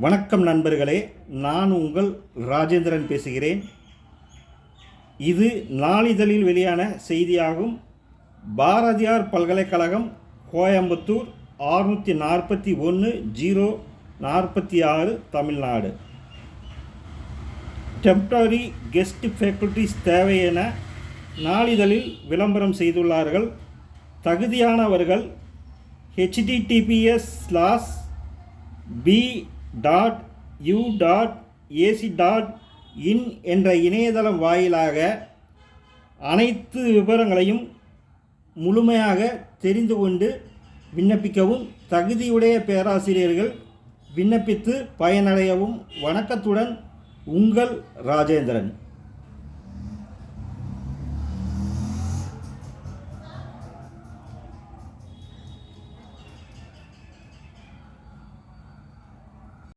வணக்கம் நண்பர்களே நான் உங்கள் ராஜேந்திரன் பேசுகிறேன். இது நாளிதழில் வெளியான செய்தியாகும் பாரதியார் பல்கலைக்கழகம் கோயம்புத்தூர் ஆறுநூற்றி நாற்பத்தி ஒன்று ஜீரோ நாற்பத்தி ஆறு தமிழ்நாடு. டெம்பரரி கெஸ்ட் ஃபேக்கல்டிஸ் தேவை என நாளிதழில் விளம்பரம் செய்துள்ளார்கள். தகுதியானவர்கள் HTTPS slash P dot U dot AC dot in என்ற இணையதளம் வாயிலாக அனைத்து விவரங்களையும் முழுமையாக தெரிந்து கொண்டு விண்ணப்பிக்கவும் தகுதியுடைய பேராசிரியர்கள் விண்ணப்பித்து பயனடையவும் வணக்கத்துடன் உங்கள் ராஜேந்திரன்.